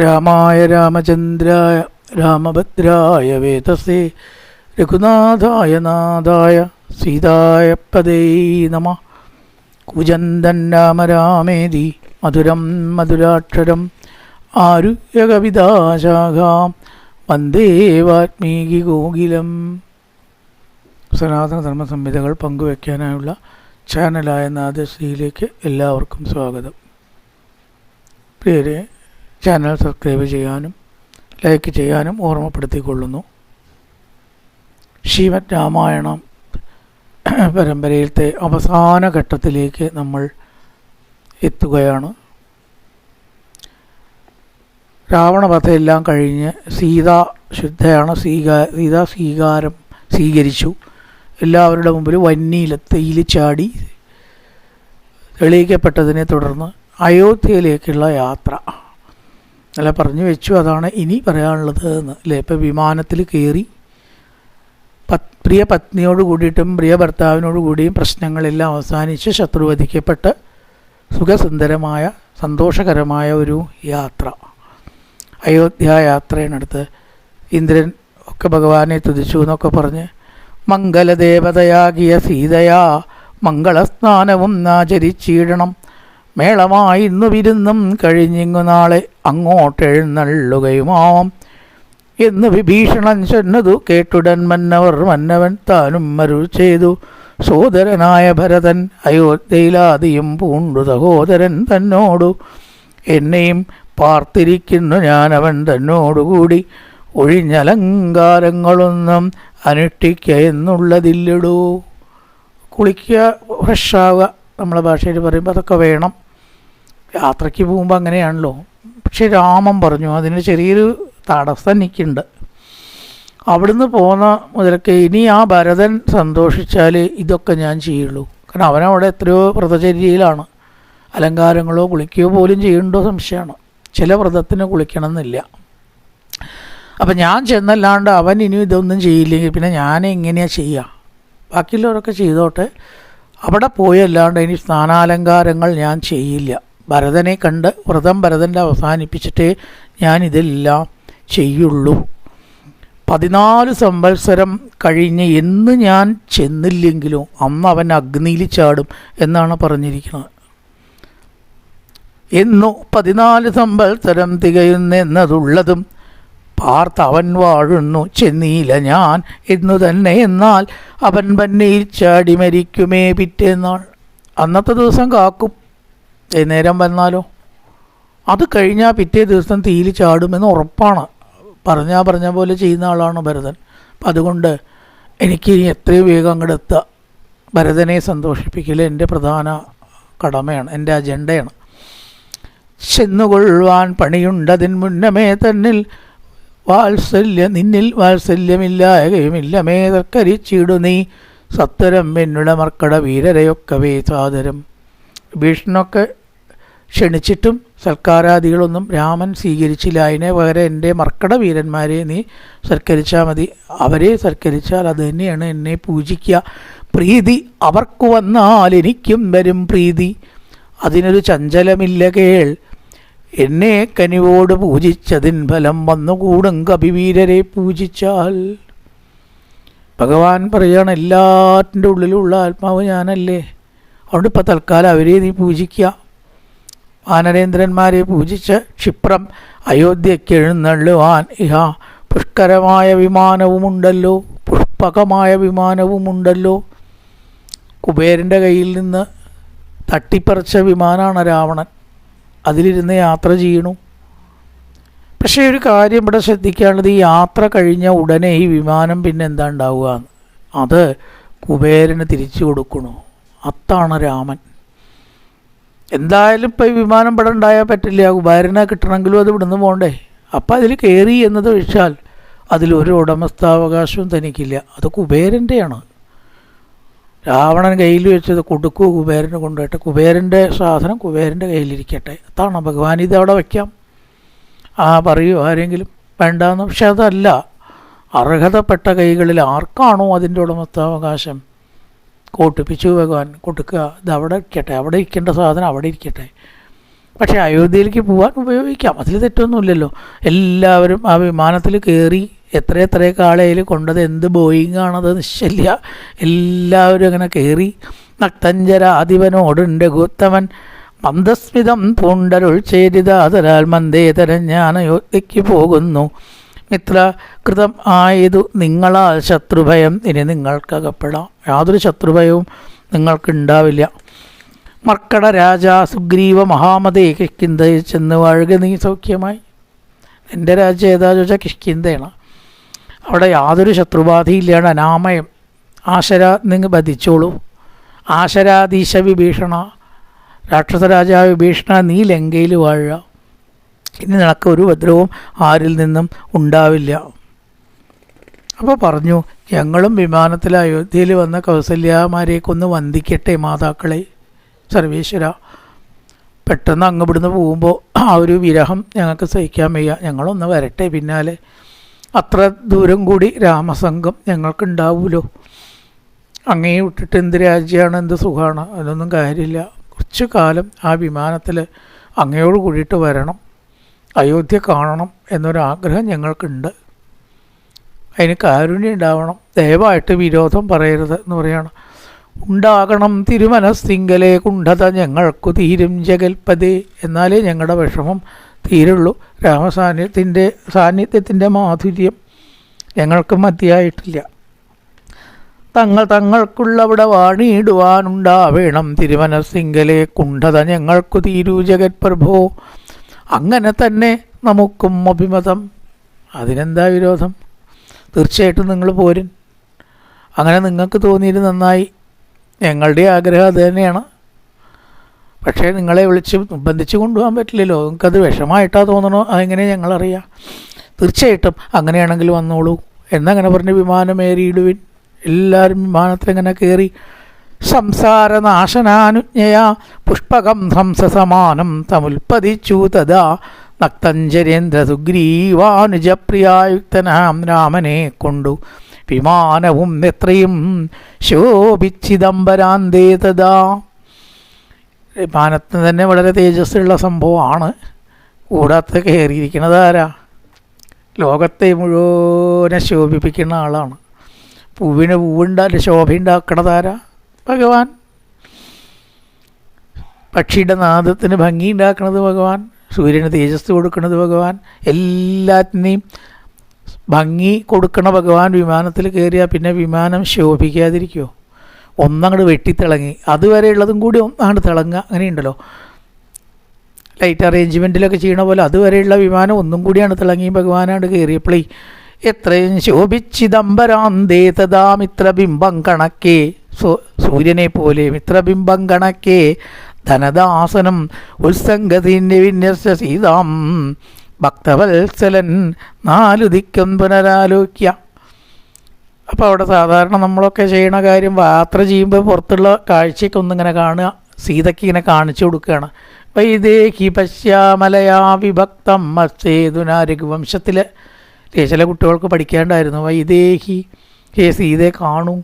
രാമായ രാമചന്ദ്രായ രാമഭദ്രായ വേതസേ രഘുനാഥായ നാഥായ സീതായ പദേ നമ. കുജന്തൻ രാമ രാമേതി മധുരം മധുരാക്ഷരം ആരുഹ്യകവിതാശാഖാം വന്ദേ വാത്മീകി ഗോകിലം. സനാതന ധർമ്മ സംഹിതകൾ പങ്കുവയ്ക്കാനായുള്ള ചാനലായ നാദശ്രീയിലേക്ക് എല്ലാവർക്കും സ്വാഗതം. പ്രിയരെ ചാനൽ സബ്സ്ക്രൈബ് ചെയ്യാനും ലൈക്ക് ചെയ്യാനും ഓർമ്മപ്പെടുത്തിക്കൊള്ളുന്നു. ശ്രീമദ് രാമായണം പരമ്പരയിലത്തെ അവസാന ഘട്ടത്തിലേക്ക് നമ്മൾ എത്തുകയാണ്. രാവണവധയെല്ലാം കഴിഞ്ഞ് സീത ശുദ്ധയാണ് സ്വീകാ സീത സ്വീകാരം സ്വീകരിച്ചു. എല്ലാവരുടെ മുമ്പിൽ വന്നിയിലെത്തയിൽ ചാടി തെളിയിക്കപ്പെട്ടതിനെ തുടർന്ന് അയോധ്യയിലേക്കുള്ള യാത്ര. അല്ല പറഞ്ഞു വെച്ചു അതാണ് ഇനി പറയാനുള്ളത് എന്ന്. അല്ലേ? ഇപ്പം വിമാനത്തിൽ കയറി പത് പ്രിയ പത്നിയോട് കൂടിയിട്ടും പ്രിയ ഭർത്താവിനോട് കൂടിയും പ്രശ്നങ്ങളെല്ലാം അവസാനിച്ച് ശത്രുവധിക്കപ്പെട്ട് സുഖസുന്ദരമായ സന്തോഷകരമായ ഒരു യാത്ര. അയോധ്യ യാത്രയിനടുത്ത് ഇന്ദ്രൻ ഒക്കെ ഭഗവാനെ തുതിച്ചു എന്നൊക്കെ പറഞ്ഞ് മംഗലദേവതയാകിയ സീതയാ മംഗളസ്നാനവും ആചരിച്ചിടണം മേളമായി ഇന്നു വിരുന്നും കഴിഞ്ഞിങ്ങു നാളെ അങ്ങോട്ടെഴുന്നള്ളുകയുമാവാം. എന്ന് വിഭീഷണൻ ചെന്നതു കേട്ടുടൻ മന്നവർ മന്നവൻ താനും മരു ചെയ്തു. സോദരനായ ഭരതൻ അയോധ്യയിലാദിയും പൂണ്ടു സഹോദരൻ തന്നോടു. എന്നെയും പാർത്തിരിക്കുന്നു ഞാനവൻ തന്നോടുകൂടി. ഒഴിഞ്ഞലങ്കാരങ്ങളൊന്നും അനുഷ്ഠിക്ക എന്നുള്ളതില്ലടൂ. കുളിക്കുക ഫ്രഷാവുക നമ്മളെ ഭാഷയിൽ പറയുമ്പോൾ അതൊക്കെ വേണം. യാത്രയ്ക്ക് പോകുമ്പോൾ അങ്ങനെയാണല്ലോ. പക്ഷെ രാമൻ പറഞ്ഞു അതിന് ചെറിയൊരു തടസ്സം എനിക്കുണ്ട്. അവിടുന്ന് പോന്ന മുതലൊക്കെ ഇനി ആ ഭരതൻ സന്തോഷിച്ചാൽ ഇതൊക്കെ ഞാൻ ചെയ്യുള്ളൂ. കാരണം അവനവിടെ എത്രയോ വ്രതചര്യയിലാണ്. അലങ്കാരങ്ങളോ കുളിക്കുകയോ പോലും ചെയ്യണ്ടോ സംശയമാണ്. ചില വ്രതത്തിന് കുളിക്കണമെന്നില്ല. അപ്പം ഞാൻ ചെന്നല്ലാണ്ട് അവൻ ഇനി ഇതൊന്നും ചെയ്യില്ലെങ്കിൽ പിന്നെ ഞാൻ എങ്ങനെയാണ് ചെയ്യുക ബാക്കിയുള്ളവരൊക്കെ ചെയ്തോട്ടെ. അവിടെ പോയല്ലാണ്ട് ഇനി സ്നാനാലങ്കാരങ്ങൾ ഞാൻ ചെയ്യില്ല. ഭരതനെ കണ്ട് വ്രതം ഭരതന്റെ അവസാനിപ്പിച്ചിട്ടേ ഞാനിതെല്ലാം ചെയ്യുള്ളൂ. പതിനാല് സംവത്സരം കഴിഞ്ഞ് എന്ന് ഞാൻ ചെന്നില്ലെങ്കിലും അന്ന് അവൻ അഗ്നിയിൽ ചാടും എന്നാണ് പറഞ്ഞിരിക്കുന്നത്. എന്നു പതിനാല് സംവത്സരം തികയുന്നെന്നതുള്ളതും പാർത്ത് അവൻ വാഴുന്നു ചെന്നീല ഞാൻ എന്നു തന്നെ എന്നാൽ അവൻ പന്നയിൽ ചാടി മരിക്കുമേ പിറ്റേന്നാൾ. അന്നത്തെ ദിവസം കാക്കും. നേരം വന്നാലോ? അത് കഴിഞ്ഞാൽ പിറ്റേ ദിവസം തീയിൽ ചാടുമെന്ന് ഉറപ്പാണ്. പറഞ്ഞാൽ പറഞ്ഞ പോലെ ചെയ്യുന്ന ആളാണ് ഭരതൻ. അപ്പം അതുകൊണ്ട് എനിക്ക് ഇനി എത്രയും വേഗം അങ്ങോട്ട് എത്തുക ഭരതനെ സന്തോഷിപ്പിക്കൽ എന്റെ പ്രധാന കടമയാണ് എന്റെ അജണ്ടയാണ്. ചെന്നുകൊള്ളുവാൻ പണിയുണ്ടതിൻ മുന്നമേ തന്നിൽ വാത്സല്യ നിന്നിൽ വാത്സല്യമില്ലായകയുമില്ല. തക്കരിച്ചിടു നീ സത്തരം എന്നുള്ള മർക്കട വീരരയൊക്കവേ സാദരം. ഭീഷണൊക്കെ ക്ഷണിച്ചിട്ടും സൽക്കാരാദികളൊന്നും രാമൻ സ്വീകരിച്ചില്ല. അതിനെ പകരം എന്റെ മർക്കട വീരന്മാരെ നീ സൽക്കരിച്ചാൽ മതി. അവരെ സൽക്കരിച്ചാൽ അത് തന്നെയാണ് എന്നെ പൂജിക്കുക. പ്രീതി അവർക്ക് വന്നാൽ എനിക്കും വരും പ്രീതി. അതിനൊരു ചഞ്ചലമില്ല കേൾ. എന്നെ കനിവോട് പൂജിച്ചതിൻ ഫലം വന്നുകൂടും കവിവീരരെ പൂജിച്ചാൽ. ഭഗവാൻ പറയാണ് എല്ലാറ്റിന്റെ ഉള്ളിലുള്ള ആത്മാവ് ഞാനല്ലേ? അതുകൊണ്ട് ഇപ്പോൾ തൽക്കാലം അവരെ നീ പൂജിക്കുക വാനരേന്ദ്രന്മാരെ പൂജിച്ച് ക്ഷിപ്രം. അയോധ്യയ്ക്ക് എഴുന്നള്ളുവാൻ ഇഹ പുഷ്കരമായ വിമാനവുമുണ്ടല്ലോ. പുഷ്പകമായ വിമാനവുമുണ്ടല്ലോ. കുബേരന്റെ കയ്യിൽ നിന്ന് തട്ടിപ്പറിച്ച വിമാനമാണ് രാവണൻ. അതിലിരുന്ന് യാത്ര ചെയ്യണു. പക്ഷേ ഒരു കാര്യം ഇവിടെ ശ്രദ്ധിക്കാനുള്ളത് ഈ യാത്ര കഴിഞ്ഞ ഉടനെ ഈ വിമാനം പിന്നെ എന്താ ഉണ്ടാവുക? അത് കുബേരന് തിരിച്ചു കൊടുക്കണു. അത്താണ് രാമൻ. എന്തായാലും ഇപ്പം വിമാനം ഇവിടെ ഉണ്ടായാൽ പറ്റില്ല. കുബേരനെ കിട്ടണമെങ്കിലും അത് ഇവിടുന്ന് പോകണ്ടേ അപ്പം അതിൽ കയറി എന്നത് വെച്ചാൽ അതിലൊരു ഉടമസ്ഥാവകാശവും തനിക്കില്ല. അത് കുബേരന്റെയാണ് രാവണൻ കയ്യിൽ വെച്ചത് കൊടുക്കൂ കുബേരന് കൊണ്ടുപോയിട്ട്. കുബേരന്റെ സാധനം കുബേരന്റെ കയ്യിലിരിക്കട്ടെ. അതാണ് ഭഗവാൻ ഇത് അവിടെ വയ്ക്കാം. ആ പറയൂ ആരെങ്കിലും. വേണ്ടാന്ന്. പക്ഷെ അതല്ല അർഹതപ്പെട്ട കൈകളിൽ ആർക്കാണോ അതിന്റെ ഉടമസ്ഥാവകാശം? കോട്ടിപ്പിച്ചു ഭഗവാൻ കൊടുക്കുക. ഇത് അവിടെ ഇരിക്കട്ടെ അവിടെ ഇരിക്കേണ്ട സാധനം അവിടെ ഇരിക്കട്ടെ. പക്ഷേ അയോധ്യയിലേക്ക് പോകാൻ ഉപയോഗിക്കാം. അതിൽ തെറ്റൊന്നുമില്ലല്ലോ. എല്ലാവരും ആ വിമാനത്തിൽ കയറി എത്ര എത്രയൊക്കെ ആളെയിൽ കൊണ്ടത് എന്ത് ബോയിങ് ആണത് നിശ്ചല്യ എല്ലാവരും അങ്ങനെ കയറി. നക്തഞ്ചരാധിപനോടുണ്ട് ഗോത്തമൻ മന്ദസ്മിതം പൂണ്ടരുൾ ചേരിതാതരാൽ മന്ദേതരൻ ഞാൻ അയോധ്യയ്ക്ക് പോകുന്നു. മിത്ര കൃതം ആയതു നിങ്ങളാൽ ശത്രുഭയം. ഇനി നിങ്ങൾക്കകപ്പെടാം. യാതൊരു ശത്രുഭയവും നിങ്ങൾക്കുണ്ടാവില്ല. മർക്കട രാജ സുഗ്രീവ മഹാമതേ കിഷ്കിന്തയിൽ ചെന്ന് വാഴുക നീ സൗഖ്യമായി. എന്റെ രാജ്യം ഏതാ ചോദിച്ചാൽ കിഷ്കിന്തയാണ് അവിടെ യാതൊരു ശത്രുബാധയില്ലാണ് അനാമയം. ആശരാ നിങ്ങൾ ബധിച്ചോളൂ ആശരാധീശ വിഭീഷണ. രാക്ഷസ വിഭീഷണ നീ ലങ്കയിൽ വാഴുക. ഇനി നിനക്ക് ഒരു ഉപദ്രവവും ആരിൽ നിന്നും ഉണ്ടാവില്ല. അപ്പോൾ പറഞ്ഞു ഞങ്ങളും വിമാനത്തിൽ അയോധ്യയിൽ വന്ന കൗസല്യമാരെയൊക്കെ വന്ദിക്കട്ടെ മാതാക്കളെ. സർവേശ്വര പെട്ടെന്ന് അങ്ങ് ഇവിടുന്ന് പോകുമ്പോൾ ആ ഒരു വിരഹം ഞങ്ങൾക്ക് സഹിക്കാൻ വയ്യ. ഞങ്ങളൊന്ന് വരട്ടെ പിന്നാലെ. അത്ര ദൂരം കൂടി രാമസംഘം ഞങ്ങൾക്കുണ്ടാവുമല്ലോ അങ്ങേ വിട്ടിട്ട് എന്ത് രാജ്യമാണ് എന്ത് സുഖമാണ്? അതൊന്നും കാര്യമില്ല. കുറച്ചു കാലം ആ വിമാനത്തിൽ അങ്ങയോട് കൂടിയിട്ട് വരണം. അയോധ്യ കാണണം എന്നൊരാഗ്രഹം ഞങ്ങൾക്കുണ്ട്. അതിന് കാരുണ്യം ഉണ്ടാവണം. ദയവായിട്ട് വിരോധം പറയരുത് എന്ന് പറയണം. ഉണ്ടാകണം തിരുമനസ്സിങ്കലെ കുണ്ഠത ഞങ്ങൾക്കു തീരും ജഗൽപതേ എന്നാലേ ഞങ്ങളുടെ വിഷമം തീരുള്ളൂ. രാമസാന്നിധ്യത്തിന്റെ സാന്നിധ്യത്തിന്റെ മാധുര്യം ഞങ്ങൾക്ക് മതിയായിട്ടില്ല. തങ്ങൾ തങ്ങൾക്കുള്ളവിടെ വാണിയിടുവാനുണ്ടാവേണം തിരുമനസ്സിങ്കലെ കുണ്ഠത ഞങ്ങൾക്കു തീരൂ ജഗത് പ്രഭോ അങ്ങനെ തന്നെ നമുക്കും അഭിമതം. അതിനെന്താ വിരോധം? തീർച്ചയായിട്ടും നിങ്ങൾ പോരും. അങ്ങനെ നിങ്ങൾക്ക് തോന്നിയത് നന്നായി. ഞങ്ങളുടെ ആഗ്രഹം അത് തന്നെയാണ്. പക്ഷേ നിങ്ങളെ വിളിച്ച് നിർബന്ധിച്ച് കൊണ്ടുപോകാൻ പറ്റില്ലല്ലോ. നിങ്ങൾക്കത് വിഷമായിട്ടാ തോന്നണോ? അതെങ്ങനെ ഞങ്ങളറിയാം? തീർച്ചയായിട്ടും അങ്ങനെയാണെങ്കിൽ വന്നോളൂ. എന്നങ്ങനെ പറഞ്ഞ് വിമാനമേറിയിടുവിൻ എല്ലാവരും വിമാനത്തിലിങ്ങനെ കയറി സംസാരനാശനാനുജ്ഞയാ പുഷ്പകം ഹംസസമാനം തമുൽപ്പതിച്ചു തഥാ നക്തഞ്ചരേന്ദ്ര സുഗ്രീവാനുജപ്രിയായുക്തനാം രാമനെ കൊണ്ടു വിമാനവും എത്രയും ശോഭിച്ചിദംബരാന്തേ തഥാ. വിമാനത്തിന് തന്നെ വളരെ തേജസ്സുള്ള സംഭവമാണ്. കൂടാത്ത കയറിയിരിക്കുന്നത് ആരാ? ലോകത്തെ മുഴുവനെ ശോഭിപ്പിക്കുന്ന ആളാണ്. പൂവിന് പൂവുണ്ടാ ശോഭ ഉണ്ടാക്കണത് ആരാ? ഭഗവാൻ. പക്ഷിയുടെ നാദത്തിന് ഭംഗി ഉണ്ടാക്കുന്നത് ഭഗവാൻ സൂര്യന് തേജസ് കൊടുക്കുന്നത് ഭഗവാൻ എല്ലാത്തിനെയും ഭംഗി കൊടുക്കണ ഭഗവാൻ വിമാനത്തിൽ കയറിയാൽ പിന്നെ വിമാനം ശോഭിക്കാതിരിക്കുമോ ഒന്നങ്ങോട്ട് വെട്ടിത്തിളങ്ങി. അതുവരെയുള്ളതും കൂടി ഒന്നങ്ങോട്ട് തിളങ്ങുക. അങ്ങനെയുണ്ടല്ലോ. ലൈറ്റ് അറേഞ്ച്മെന്റിലൊക്കെ ചെയ്യണ പോലെ അതുവരെയുള്ള വിമാനം ഒന്നും കൂടിയാണ് തിളങ്ങി ഭഗവാനാണ് കയറിയപ്പോഴേ എത്രയും ശോഭിച്ചിദംബരാന്തേ തഥാമിത്ര ബിംബം കണക്കേ. സൂര്യനെ പോലെ മിത്രബിംബം കണക്കെ ധനദാസനം ഉത്സംഗതിന്റെ വിന്യസ സീതാം ഭക്തവത്സലൻ നാലു ദിക്കം പുനരാലോക്യ. അപ്പോൾ അവിടെ സാധാരണ നമ്മളൊക്കെ ചെയ്യണ കാര്യം യാത്ര ചെയ്യുമ്പോൾ പുറത്തുള്ള കാഴ്ചയൊക്കെ ഒന്നിങ്ങനെ കാണുക സീതയ്ക്ക് ഇങ്ങനെ കാണിച്ചു കൊടുക്കുകയാണ്. വൈദേഹി പശ്യാമലയാ വിഭക്തം മത്സേതുന രഘുവംശത്തിലെ ചില കുട്ടികൾക്ക് പഠിക്കേണ്ടായിരുന്നു. വൈദേഹി ഹേ സീതയെ കാണൂ.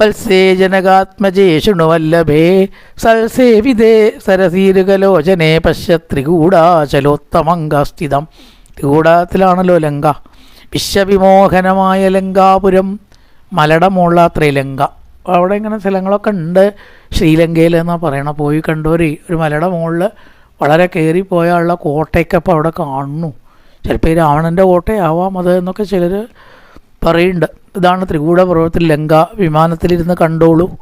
വത്സേ ജനകാത്മജേ ശൃണുവല്ലഭേ സൽസേവിതേ സരസീരുകലോചനെ പശ്യ ത്രികൂടാചലോത്തമംഗസ്ഥിതം. ത്രികൂടാത്തിലാണല്ലോ ലങ്ക. വിശ്വവിമോഹനമായ ലങ്കാപുരം മലടമുള്ള ത്രിലങ്ക. അവിടെ ഇങ്ങനെ സ്ഥലങ്ങളൊക്കെ ഉണ്ട്. ശ്രീലങ്കയിൽ എന്നാണ് പറയണ പോയി കണ്ടവര് ഒരു മലയുടെ മുകളിൽ വളരെ കയറിപ്പോയുള്ള കോട്ടയ്ക്കപ്പം അവിടെ കാണുന്നു. ചിലപ്പോൾ ഈ രാവണന്റെ കോട്ടയാവാം അത് എന്നൊക്കെ ചിലർ പറയുന്നുണ്ട് ഇതാണ് ത്രികൂട പർവതത്തിൽ ലങ്ക വിമാനത്തിലിരുന്ന് കണ്ടോളൂ.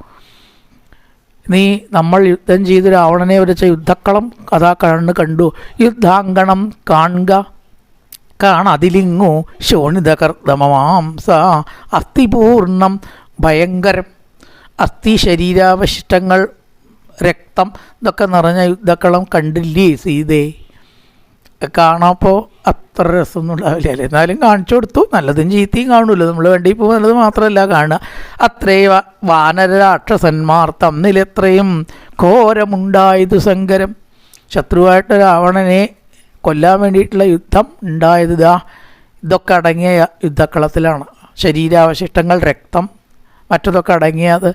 നീ നമ്മൾ യുദ്ധം ചെയ്ത് രാവണനെ വരച്ച യുദ്ധക്കളം കഥാ കണ്ണ് കണ്ടു. യുദ്ധാങ്കണം കാണുക. കാണതിലിങ്ങു ശോണിതകർദമാംസ അസ്ഥിപൂർണം ഭയങ്കരം. അസ്ഥി ശരീരാവശിഷ്ടങ്ങൾ രക്തം ഇതൊക്കെ നിറഞ്ഞ യുദ്ധക്കളം കണ്ടില്ലേ സീതേ? കാണാപ്പോൾ അത്ര രസമൊന്നും ഉണ്ടാവില്ല. എന്നാലും കാണിച്ചു കൊടുത്തു. നല്ലതും ചീത്തയും കാണുമല്ലോ നമ്മൾ വേണ്ടി ഇപ്പോൾ നല്ലത് മാത്രമല്ല കാണുക. അത്രയും വാനരരാക്ഷസന്മാർ തമ്മിലെത്രയും ഘോരമുണ്ടായത് സങ്കരം. ശത്രുവായിട്ട് രാവണനെ കൊല്ലാൻ വേണ്ടിയിട്ടുള്ള യുദ്ധം ഉണ്ടായത് ഇതാ ഇതൊക്കെ അടങ്ങിയ യുദ്ധക്കളത്തിലാണ്. ശരീരാവശിഷ്ടങ്ങൾ രക്തം മറ്റതൊക്കെ അടങ്ങിയത്.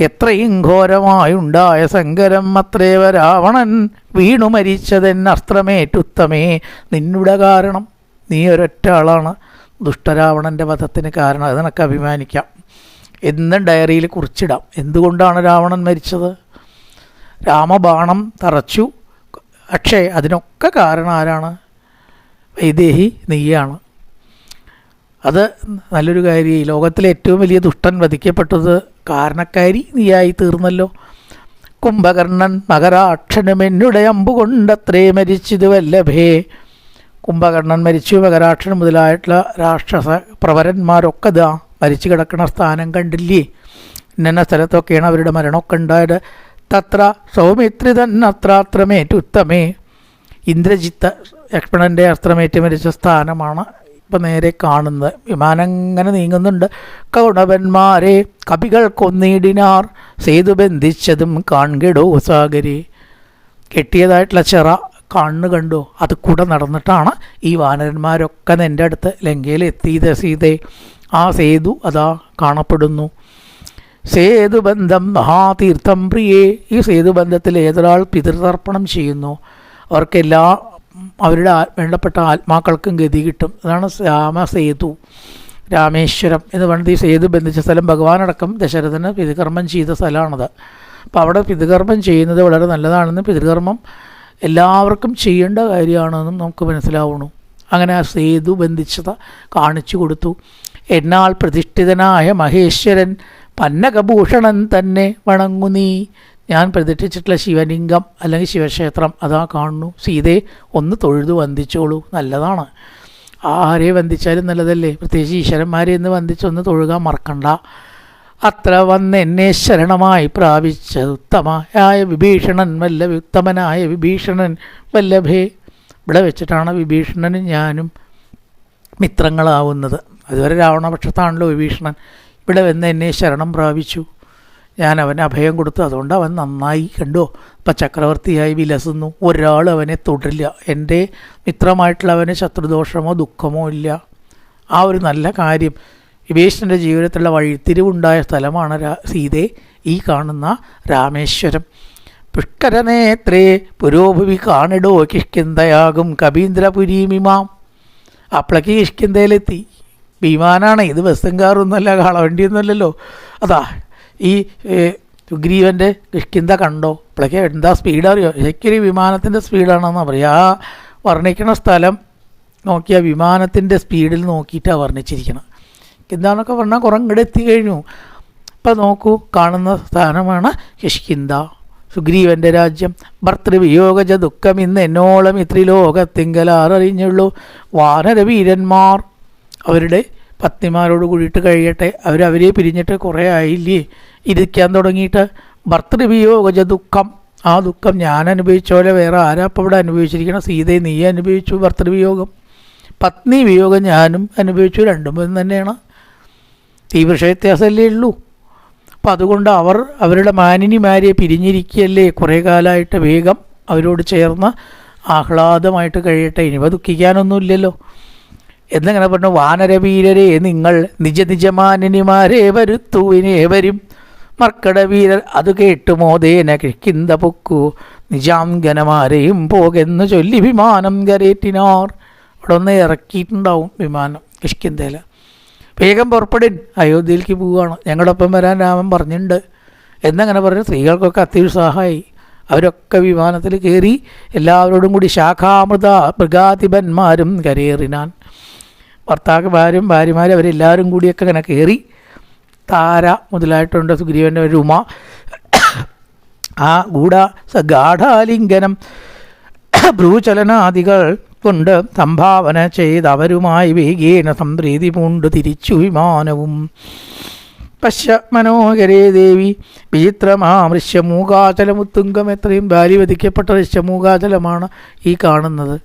എത്രയും ഘോരമായുണ്ടായ സങ്കരം അത്രേവ രാവണൻ വീണു മരിച്ചതെൻ അസ്ത്രമേറ്റുത്തമേ. നിന്നുടെ കാരണം നീ ഒരൊറ്റ ആളാണ്. ദുഷ്ടരാവണന്റെ വധത്തിന് കാരണം അത് നിനക്ക് അഭിമാനിക്കാം. എന്നും ഡയറിയിൽ കുറിച്ചിടാം. എന്തുകൊണ്ടാണ് രാവണൻ മരിച്ചത്? രാമബാണം തറച്ചു. പക്ഷേ അതിനൊക്കെ കാരണം ആരാണ്? വൈദേഹി നീയാണ്. അത് നല്ലൊരു കാര്യം. ഈ ലോകത്തിലെ ഏറ്റവും വലിയ ദുഷ്ടൻ വധിക്കപ്പെട്ടത് കാരണക്കാരി നീയായി തീർന്നല്ലോ. കുംഭകർണൻ മകരാക്ഷനും എന്നുടെ അമ്പുകൊണ്ടത്രേ മരിച്ചത് വല്ലഭേ കുംഭകർണൻ മരിച്ചു. മകരാക്ഷൻ മുതലായിട്ടുള്ള രാക്ഷസ പ്രവരന്മാരൊക്കെ ഇതാ മരിച്ചു കിടക്കുന്ന സ്ഥാനം കണ്ടില്ലേ? ഇന്ന സ്ഥലത്തൊക്കെയാണ് അവരുടെ മരണമൊക്കെ ഉണ്ടായത്. തത്ര സൗമിത്രി തന്നെ അത്രാത്രമേറ്റുത്തമേ ഇന്ദ്രജിത്ത് ലക്ഷ്മണന്റെ അസ്ത്രമേറ്റ് മരിച്ച സ്ഥാനമാണ് ഇപ്പം നേരെ കാണുന്നത് വിമാനം ഇങ്ങനെ നീങ്ങുന്നുണ്ട്. കൗണവന്മാരെ കവികൾ കൊന്നിടിനാർ. സേതു ബന്ധിച്ചതും കാൺകിടോ സാഗരി കെട്ടിയതായിട്ടുള്ള ചിറ കണ്ണ് കണ്ടു. അത് കൂടെ നടന്നിട്ടാണ് ഈ വാനരന്മാരൊക്കെ എന്റെ അടുത്ത് ലങ്കയിൽ എത്തിയത് സീതേ. ആ സേതു അതാ കാണപ്പെടുന്നു. സേതുബന്ധം മഹാതീർത്ഥം പ്രിയേ. ഈ സേതുബന്ധത്തിൽ ഏതൊരാൾ പിതൃതർപ്പണം ചെയ്യുന്നു? അവർക്കെല്ലാ അവരുടെ വേണ്ടപ്പെട്ട ആത്മാക്കൾക്കും ഗതി കിട്ടും. അതാണ് രാമസേതു രാമേശ്വരം എന്ന് പറഞ്ഞത് ഈ സേതു ബന്ധിച്ച സ്ഥലം ഭഗവാനടക്കം ദശരഥന് പിതൃകർമ്മം ചെയ്ത സ്ഥലമാണത്. അപ്പോൾ അവിടെ പിതൃകർമ്മം ചെയ്യുന്നത് വളരെ നല്ലതാണെന്നും പിതൃകർമ്മം എല്ലാവർക്കും ചെയ്യേണ്ട കാര്യമാണെന്നും നമുക്ക് മനസ്സിലാവുന്നു. അങ്ങനെ ആ സേതു ബന്ധിച്ചത കാണിച്ചു കൊടുത്തു. എന്നാൽ പ്രതിഷ്ഠിതനായ മഹേശ്വരൻ പന്നകഭൂഷണൻ തന്നെ വണങ്ങു നീ ഞാൻ പ്രതിഷ്ഠിച്ചിട്ടുള്ള ശിവലിംഗം അല്ലെങ്കിൽ ശിവക്ഷേത്രം അതാ കാണുന്നു. സീതയെ ഒന്ന് തൊഴുതു വന്ദിച്ചോളൂ. നല്ലതാണ്. ആരെ വന്ദിച്ചാലും നല്ലതല്ലേ? പ്രത്യേകിച്ച് ഈശ്വരന്മാരെ എന്ന് വന്ദിച്ചൊന്ന് തൊഴുക മറക്കണ്ട. അത്ര വന്ന് എന്നെ ശരണമായി പ്രാപിച്ചത് ഉത്തമയായ വിഭീഷണൻ വല്ല ഉത്തമനായ വിഭീഷണൻ വല്ലഭേ. ഇവിടെ വെച്ചിട്ടാണ് വിഭീഷണനും ഞാനും മിത്രങ്ങളാവുന്നത്. അതുവരെ രാവണപക്ഷത്താണല്ലോ വിഭീഷണൻ. ഇവിടെ വന്ന് എന്നെ ശരണം പ്രാപിച്ചു. ഞാൻ അവന് അഭയം കൊടുത്തു. അതുകൊണ്ട് അവൻ നന്നായി കണ്ടോ. ഇപ്പം ചക്രവർത്തിയായി വിലസുന്നു. ഒരാൾ അവനെ തൊടില്ല. എന്റെ മിത്രമായിട്ടുള്ളവന് ശത്രുദോഷമോ ദുഃഖമോ ഇല്ല. ആ ഒരു നല്ല കാര്യം. വിഭീഷണന്റെ ജീവിതത്തിലുള്ള വഴിത്തിരിവുണ്ടായ സ്ഥലമാണ് സീതയെ ഈ കാണുന്ന രാമേശ്വരം. പുഷ്കരനേത്രേ പുരോഭുവി കാണിടോ കിഷ്കിന്തയാകും കബീന്ദ്രപുരീമിമാം അപ്പളേക്ക് കിഷ്കിന്തയിലെത്തി വിമാനാണ് ഇത് ബസ്സും കാറൊന്നുമല്ല കാളവണ്ടിയൊന്നുമല്ലല്ലോ. അതാ ഈ സുഗ്രീവന്റെ കിഷ്കിന്ത കണ്ടോ? അപ്പോഴേക്ക് എന്താ സ്പീഡ് അറിയോ? ശരിക്കൊരു വിമാനത്തിന്റെ സ്പീഡാണെന്നാണ് പറയുക. ആ വർണിക്കണ സ്ഥലം നോക്കിയ വിമാനത്തിന്റെ സ്പീഡിൽ നോക്കിയിട്ടാണ് വർണിച്ചിരിക്കണം കിന്താന്നൊക്കെ പറഞ്ഞാൽ കുറേ ഇങ്ങോട്ട് എത്തിക്കഴിഞ്ഞു ഇപ്പം നോക്കൂ കാണുന്ന സ്ഥാനമാണ് കിഷ്കിന്ത സുഗ്രീവന്റെ രാജ്യം ഭർത്തൃവിയോഗജ ദുഃഖം ഇന്ന് എന്നോളം ഇത്രിലോകത്തിങ്കലാററിഞ്ഞുള്ളൂ വാനരവീരന്മാർ അവരുടെ പത്നിമാരോട് കൂടിയിട്ട് കഴിയട്ടെ. അവരവരെ പിരിഞ്ഞിട്ട് കുറേ ആയില്ലേ? ഇരിക്കാൻ തുടങ്ങിയിട്ട് ഭർത്തൃവിയോഗജ ദുഃഖം ആ ദുഃഖം ഞാൻ അനുഭവിച്ച പോലെ വേറെ ആരാ അപ്പം ഇവിടെ അനുഭവിച്ചിരിക്കണം സീതയെ നീ അനുഭവിച്ചു ഭർത്തൃവിയോഗം പത്നി വിയോഗം ഞാനും അനുഭവിച്ചു രണ്ടും പേരും തന്നെയാണ്. തീവ്ര വ്യത്യാസമല്ലേ ഉള്ളൂ. അപ്പം അതുകൊണ്ട് അവർ അവരുടെ മാനിനിമാരെ പിരിഞ്ഞിരിക്കുകയല്ലേ കുറേ കാലമായിട്ട് വേഗം അവരോട് ചേർന്ന് ആഹ്ലാദമായിട്ട് കഴിയട്ടെ ഇനിവ ദുഃഖിക്കാനൊന്നുമില്ലല്ലോ. എന്നിങ്ങനെ പറഞ്ഞു വാനരവീരരെ നിങ്ങൾ നിജ നിജമാനിനിമാരെ വരുത്തുവിനേവരും മർക്കടവീരർ അത് കേട്ടു മോദേന കിഴക്കിന്ത പൊക്കു. നിജാംഗനമാരെയും പോകെന്ന് ചൊല്ലി വിമാനം കരേറ്റിനാർ. ഇവിടെ ഒന്ന് ഇറക്കിയിട്ടുണ്ടാവും വിമാനം കിഷ്കിന്തയിൽ വേഗം പുറപ്പെടിൻ അയോധ്യയിലേക്ക് പോവുകയാണ്. ഞങ്ങളുടെ ഒപ്പം വരാൻ രാമൻ പറഞ്ഞിട്ടുണ്ട് എന്നങ്ങനെ പറഞ്ഞു സ്ത്രീകൾക്കൊക്കെ അത്യുത്സാഹമായി. അവരൊക്കെ വിമാനത്തിൽ കയറി എല്ലാവരോടും കൂടി ശാഖാമൃത മൃഗാധിപന്മാരും കരയേറിനാൻ ഭർത്താക്കന്മാരും ഭാര്യമാരും അവരെല്ലാവരും കൂടിയൊക്കെ ഇങ്ങനെ കയറി താര മുതലായിട്ടുണ്ട്. സുഗ്രീവന്റെ ഉമ. ആ ഗൂഢ ഗാഠാലിംഗനം ഭ്രൂചലനാദികൾ കൊണ്ട് സംഭാവന ചെയ്ത് അവരുമായി വേഗേന സംപ്രീതി പൂണ്ട് തിരിച്ചു വിമാനവും. പശ്യ മനോഹരേ ദേവി വിചിത്രമാം ഋഷ്യമൂകാചലമുത്തുങ്കം എത്രയും ബാലി വധിക്കപ്പെട്ട ഋഷ്യമൂകാചലമാണ് ഈ കാണുന്നത്.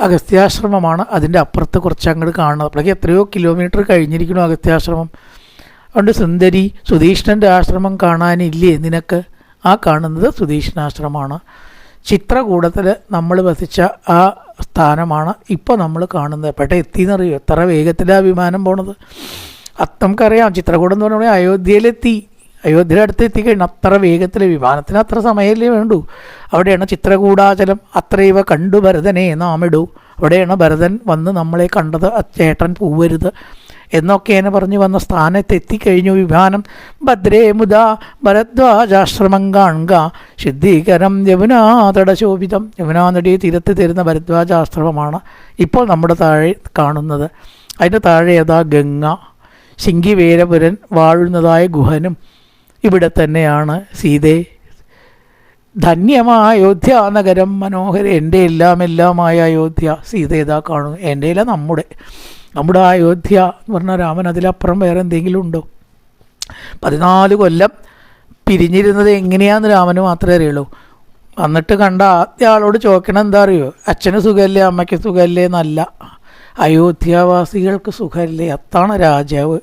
അഗസ്ത്യാശ്രമമാണ് അതിന്റെ അപ്പുറത്ത് കുറച്ച് അങ്ങോട്ട് കാണുന്നത്. അപ്പോഴേക്ക് എത്രയോ കിലോമീറ്റർ കഴിഞ്ഞിരിക്കുന്നു അഗസ്ത്യാശ്രമം. അതുകൊണ്ട് സുന്ദരി സുധീഷ്ണന്റെ ആശ്രമം കാണാനില്ലേ? നിനക്ക് ആ കാണുന്നത് സുധീഷ്ണാശ്രമമാണ്. ചിത്രകൂടത്തിൽ നമ്മൾ വസിച്ച ആ സ്ഥാനമാണ് ഇപ്പോൾ നമ്മൾ കാണുന്നത്. പെട്ടെ എത്തിയെന്നറിയോ? എത്ര വേഗത്തിലാണ് വിമാനം പോണത്. അത് നമുക്കറിയാം. ചിത്രകൂടം എന്ന് പറഞ്ഞാൽ അയോധ്യയിലെത്തി. അയോധ്യയുടെ അടുത്ത് എത്തിക്കഴിഞ്ഞാൽ അത്ര വേഗത്തിൽ വിമാനത്തിന് അത്ര സമയമല്ലേ വേണ്ടൂ. അവിടെയാണ് ചിത്രകൂടാചലം. അത്രയവ കണ്ടു ഭരതനെ നാമിടൂ അവിടെയാണ് ഭരതൻ വന്ന് നമ്മളെ കണ്ടത്. "ആ ചേട്ടൻ പോവരുത്. എന്നൊക്കെയാണ് പറഞ്ഞു വന്ന സ്ഥാനത്ത് എത്തിക്കഴിഞ്ഞു വിമാനം. ഭദ്രേ മുത ഭരദ്വാജാശ്രമം കാണുക. ശുദ്ധീകരം യമുനാതട ശോഭിതം. യമുനാ നദിയെ തീരത്ത് തരുന്ന ഭരദ്വാജാശ്രമമാണ് ഇപ്പോൾ നമ്മുടെ താഴെ കാണുന്നത്. അതിന്റെ താഴെ ഏതാ? ഗംഗ. ശിങ്കിവേരപുരൻ വാഴുന്നതായ ഗുഹനും ഇവിടെ തന്നെയാണ്. സീതേ ധന്യമായ അയോധ്യ നഗരം മനോഹര. എന്റെ എല്ലാം എല്ലാമായ അയോധ്യ സീതേതാ കാണുന്നു. എന്റെ എല്ലാം നമ്മുടെ. നമ്മുടെ അയോധ്യ എന്ന് പറഞ്ഞാൽ രാമൻ അതിലപ്പുറം വേറെ എന്തെങ്കിലും ഉണ്ടോ? പതിനാല് കൊല്ലം പിരിഞ്ഞിരുന്നത് എങ്ങനെയാന്ന് രാമന് മാത്രമേ അറിയുള്ളൂ. വന്നിട്ട് കണ്ട ആദ്യ ആളോട് ചോദിക്കണം എന്താ അറിയോ? അച്ഛന് സുഖമല്ലേ അമ്മയ്ക്ക് സുഖമല്ലേ എന്നല്ല. അയോധ്യാവാസികൾക്ക് സുഖമല്ലേ അത്താണ് രാജാവ്.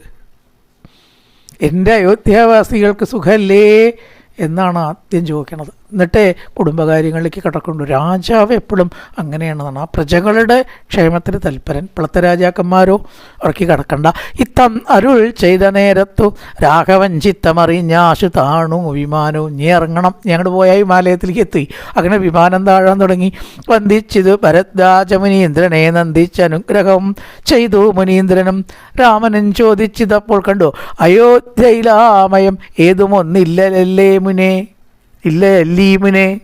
എന്റെ അയോധ്യാവാസികൾക്ക് സുഖമല്ലേ എന്നാണ് ആദ്യം ചോദിക്കണത്. എന്നിട്ടേ കുടുംബകാര്യങ്ങളിലേക്ക് കടക്കുള്ളൂ രാജാവ് എപ്പോഴും അങ്ങനെയാണെന്നാണ്. ആ പ്രജകളുടെ ക്ഷേമത്തിന് തൽപരൻ. ഇപ്പോഴത്തെ രാജാക്കന്മാരോ അവർക്ക് കടക്കണ്ട. ഇത്തം അരുൾ ചെയ്ത നേരത്തു രാഘവൻ ചിത്തമറിഞ്ഞാശു താണു വിമാനവും നീ ഇറങ്ങണം ഞങ്ങൾ പോയ ഹിമാലയത്തിലേക്ക് എത്തി. അങ്ങനെ വിമാനം താഴാൻ തുടങ്ങി. വന്ദിച്ചിത് ഭരദ്വാജ മുനീന്ദ്രനെ നന്ദിച്ച് അനുഗ്രഹം ചെയ്തു മുനീന്ദ്രനും രാമനും ചോദിച്ചിതപ്പോൾ കണ്ടു അയോധ്യയിലാമയം ഏതും ഒന്നില്ലല്ലേ മുനെ? ഇല്ല ലീമിനെ? മുനെ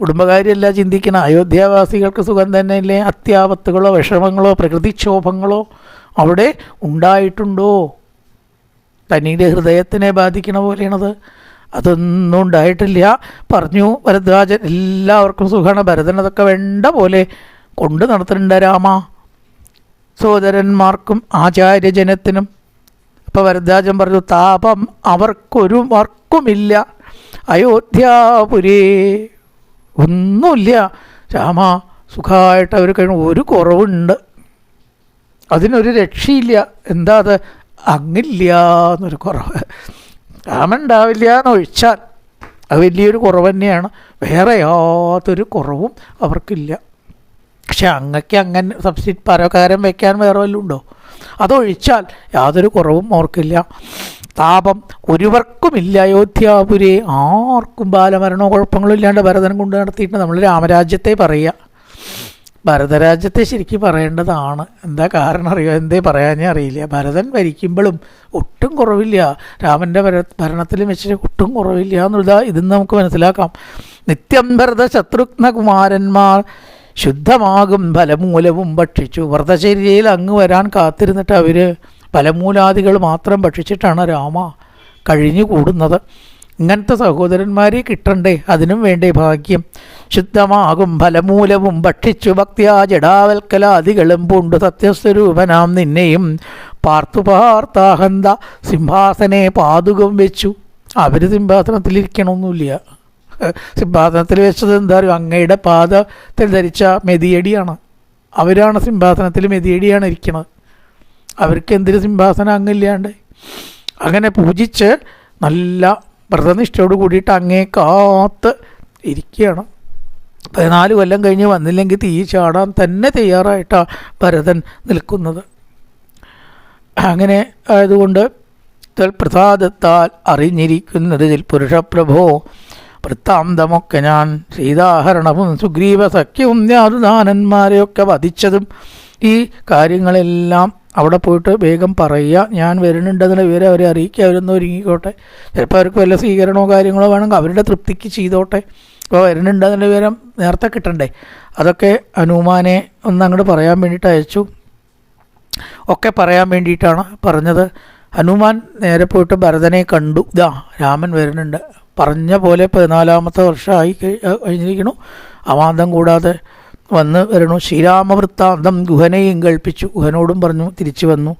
കുടുംബകാര്യമല്ല ചിന്തിക്കണം. അയോധ്യാവാസികൾക്ക് സുഖം തന്നെയല്ലേ? അത്യാപത്തുകളോ വിഷമങ്ങളോ പ്രകൃതിക്ഷോഭങ്ങളോ അവിടെ ഉണ്ടായിട്ടുണ്ടോ? തനിയുടെ ഹൃദയത്തിനെ ബാധിക്കണ പോലെയാണത്. അതൊന്നും ഉണ്ടായിട്ടില്ല. പറഞ്ഞു ഭരദ്വാജൻ എല്ലാവർക്കും സുഖമാണ് ഭരതൻ അതൊക്കെ വേണ്ട പോലെ കൊണ്ട് നടത്തുന്നുണ്ട് രാമ. സഹോദരന്മാർക്കും ആചാര്യജനത്തിനും. അപ്പോൾ ഭരദ്വാജൻ പറഞ്ഞു താപം അവർക്കൊരു വർക്കുമില്ല. അയോധ്യാപുരേ. ഒന്നുമില്ല. രാമ സുഖമായിട്ട് അവർ കഴിഞ്ഞു ഒരു കുറവുണ്ട്. അതിനൊരു രക്ഷയില്ല. എന്താ അത്? അങ്ങില്ല എന്നൊരു കുറവ്. രാമൻ ഉണ്ടാവില്ല എന്ന് ഒഴിച്ചാൽ അത് വലിയൊരു കുറവ് തന്നെയാണ്. വേറെ യാതൊരു കുറവും അവർക്കില്ല. പക്ഷെ അങ്ങക്ക് അങ്ങനെ സബ്സിഡി പരകാരം വയ്ക്കാൻ വേറെ വല്ലതും ഉണ്ടോ? അതൊഴിച്ചാൽ യാതൊരു കുറവും ഓർക്കില്ല താപം ഒരുവർക്കും ഇല്ല അയോധ്യാപുരെ. ആർക്കും ബാലമരണോ കുഴപ്പങ്ങളോ ഇല്ലാണ്ട് ഭരതൻ കൊണ്ട് നടത്തിയിട്ട് നമ്മൾ രാമരാജ്യത്തെ പറയുക. ഭരതരാജ്യത്തെ ശരിക്കും പറയേണ്ടതാണ്. എന്താ കാരണം അറിയോ? എന്തേ പറയാനേ അറിയില്ല. ഭരതൻ ഭരിക്കുമ്പോഴും ഒട്ടും കുറവില്ല. രാമന്റെ ഭര ഭരണത്തിൽ വെച്ചിട്ട് ഒട്ടും കുറവില്ല എന്നുള്ളത് ഇതെന്ന് നമുക്ക് മനസ്സിലാക്കാം. നിത്യം ഭരത ശത്രുഘ്ന കുമാരന്മാർ ശുദ്ധമാകും ഫലമൂലവും ഭക്ഷിച്ചു. വ്രതശരീരയിൽ അങ്ങ് വരാൻ കാത്തിരുന്നിട്ട് അവർ ഫലമൂലാദികൾ മാത്രം ഭക്ഷിച്ചിട്ടാണ് രാമ കഴിഞ്ഞുകൂടുന്നത് ഇങ്ങനത്തെ സഹോദരന്മാരെ കിട്ടണ്ടേ? അതിനും വേണ്ടേ ഭാഗ്യം. ശുദ്ധമാകും ഫലമൂലവും ഭക്ഷിച്ചു ഭക്തിയാ ജഡാവൽക്കലാദികളും പൂണ്ടു സത്യസ്വരൂപനാം നിന്നെയും പാർത്തു പാർത്താഹന്ത സിംഹാസനെ പാതുകം വെച്ചു. അവർ സിംഹാസനത്തിലിരിക്കണമൊന്നുമില്ല സിംഹാസനത്തിൽ വെച്ചത് എന്താ? പറയുക അങ്ങയുടെ പാദത്തിൽ ധരിച്ച മെതിയടിയാണ്. അവരാണ് സിംഹാസനത്തിൽ മെതിയടിയാണ് ഇരിക്കുന്നത് അവർക്ക് എന്തൊരു സിംഹാസനം അങ്ങില്ലാണ്ട് അങ്ങനെ പൂജിച്ച് നല്ല വ്രതനിഷ്ഠയോട് കൂടിയിട്ട് അങ്ങേ കാത്ത് ഇരിക്കുകയാണ്. പതിനാല് കൊല്ലം കഴിഞ്ഞ് വന്നില്ലെങ്കിൽ തീ ചാടാൻ തന്നെ തയ്യാറായിട്ടാണ് ഭരതൻ നിൽക്കുന്നത്. അങ്ങനെ ആയതുകൊണ്ട് പ്രസാദത്താൽ അറിഞ്ഞിരിക്കുന്നതിൽ പുരുഷപ്രഭോ വൃത്താന്തമൊക്കെ ഞാൻ സീതാഹരണവും സുഗ്രീവ സഖ്യവും യാതുദാനന്മാരെയൊക്കെ വധിച്ചതും ഈ കാര്യങ്ങളെല്ലാം അവിടെ പോയിട്ട് വേഗം പറയുക ഞാൻ വരുന്നുണ്ടെന്നുള്ള വിവരം അവരെ അറിയിക്കുക അവരൊന്ന് ഒരുങ്ങിക്കോട്ടെ. ചിലപ്പോൾ അവർക്ക് വല്ല സ്വീകരണമോ കാര്യങ്ങളോ വേണമെങ്കിൽ അവരുടെ തൃപ്തിക്ക് ചെയ്തോട്ടെ. അപ്പോൾ വരുന്നുണ്ടെന്നുള്ള വിവരം നേരത്തെ കിട്ടണ്ടേ? അതൊക്കെ ഹനുമാനെ ഒന്ന് അങ്ങോട്ട് പറയാൻ വേണ്ടിയിട്ട് അയച്ചു. ഒക്കെ പറയാൻ വേണ്ടിയിട്ടാണ് പറഞ്ഞത്. ഹനുമാൻ നേരെ പോയിട്ട് ഭരതനെ കണ്ടു. ഇതാ രാമൻ വരുന്നുണ്ട്. പറഞ്ഞ പോലെ പതിനാലാമത്തെ വർഷമായി കഴിഞ്ഞിരിക്കണു അവാന്തം കൂടാതെ വന്ന് വരണു. ശ്രീരാമവൃത്താന്തം ഗുഹനെയും കൽപ്പിച്ചു ഗുഹനോടും പറഞ്ഞു തിരിച്ചു വന്നു.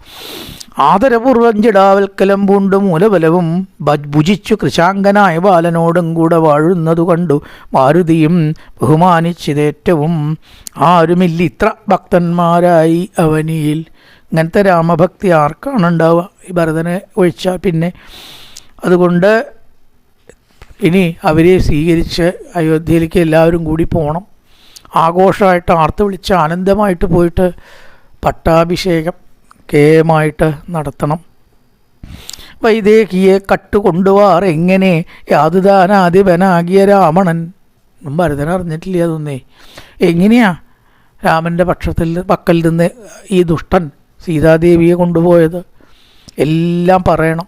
ആദരപൂർവം ജിടാവൽക്കലം പൂണ്ട് മൂലബലവും ഭുജിച്ചു കൃശാങ്കനായ ബാലനോടും കൂടെ വാഴുന്നതു കണ്ടു. മാരുതിയും ബഹുമാനിച്ചതേറ്റവും ആരുമില്ല. ഇത്ര ഭക്തന്മാരായി അവനിയിൽ. ഇങ്ങനത്തെ രാമഭക്തി ആർക്കാണ് ഉണ്ടാവുക ഈ ഭരതനെ ഒഴിച്ചാൽ പിന്നെ. അതുകൊണ്ട് ഇനി അവരെ സ്വീകരിച്ച് അയോധ്യയിലേക്ക് എല്ലാവരും കൂടി പോകണം ആഘോഷമായിട്ട് ആർത്ത് വിളിച്ച് ആനന്ദമായിട്ട് പോയിട്ട് പട്ടാഭിഷേകം കേയമായിട്ട് നടത്തണം. വൈദേഹിയെ കട്ടുകൊണ്ടുവാർ എങ്ങനെ? യാതുദാനാധിപനാകിയ രാവണൻ. ഭരതൻ അറിഞ്ഞിട്ടില്ല അതൊന്നേ. എങ്ങനെയാ രാമന്റെ പക്ഷത്തിൽ പക്കൽ നിന്ന് ഈ ദുഷ്ടൻ സീതാദേവിയെ കൊണ്ടുപോയത്? എല്ലാം പറയണം.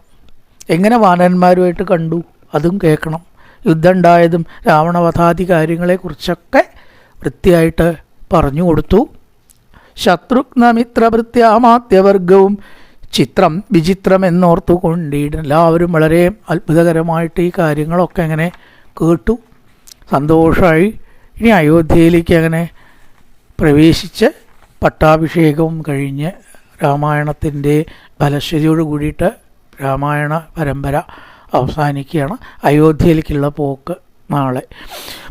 എങ്ങനെ വാനന്മാരുമായിട്ട് കണ്ടു? അതും കേൾക്കണം. യുദ്ധം ഉണ്ടായതും രാവണവധാദി കാര്യങ്ങളെക്കുറിച്ചൊക്കെ വൃത്തിയായിട്ട് പറഞ്ഞു കൊടുത്തു. ശത്രുഘ്നമിത്രഭൃത്യാമാത്യവർഗവും ചിത്രം വിചിത്രം എന്നോർത്തു കൊണ്ടിട്ട് എല്ലാവരും വളരെ അത്ഭുതകരമായിട്ട് ഈ കാര്യങ്ങളൊക്കെ അങ്ങനെ കേട്ടു. സന്തോഷമായി ഇനി അയോധ്യയിലേക്ക് അങ്ങനെ പ്രവേശിച്ച് പട്ടാഭിഷേകവും കഴിഞ്ഞ് രാമായണത്തിന്റെ ഫലശ്വതിയോട് കൂടിയിട്ട് രാമായണ പരമ്പര അവസാനിക്കുകയാണ്. അയോധ്യയിലേക്കുള്ള പോക്ക് നാളെ.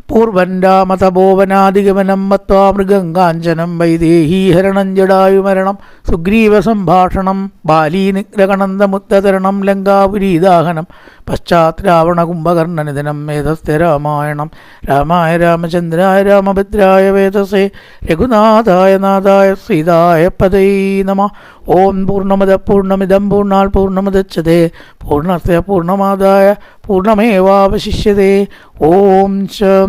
പൂർവൻ രാമതപോവനാധിഗമനം മത്വാ മൃഗം കാഞ്ചനം വൈദേഹീഹരണം ജടായുമരണം സുഗ്രീവ സംഭാഷണം ബാലീനിഗ്രഹണന്തമുത്തരണം ലങ്കാപുരീദാഹനം പശ്ചാത് രാവണ കുംഭകർണനിധനം വേദസ്ഥ രാമായണം രാമായ രാമചന്ദ്രായ രാമഭദ്രായ വേദസേ രഘുനാഥായ നാഥായ സീതായ പദൈ നമ ഓം പൂർണമത പൂർണമിതം പൂർണാൽ പൂർണമുദച്ഛതേ പൂർണസ്യ പൂർണമാദായ പൂർണമേവാവശിഷ്യതേ ഓം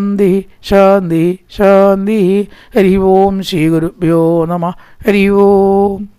ശാന്തി ശാന്തി ശാന്തി. ഹരി ഓം ശ്രീ ഗുരുഭ്യോ നമ. ഹരി ഓം.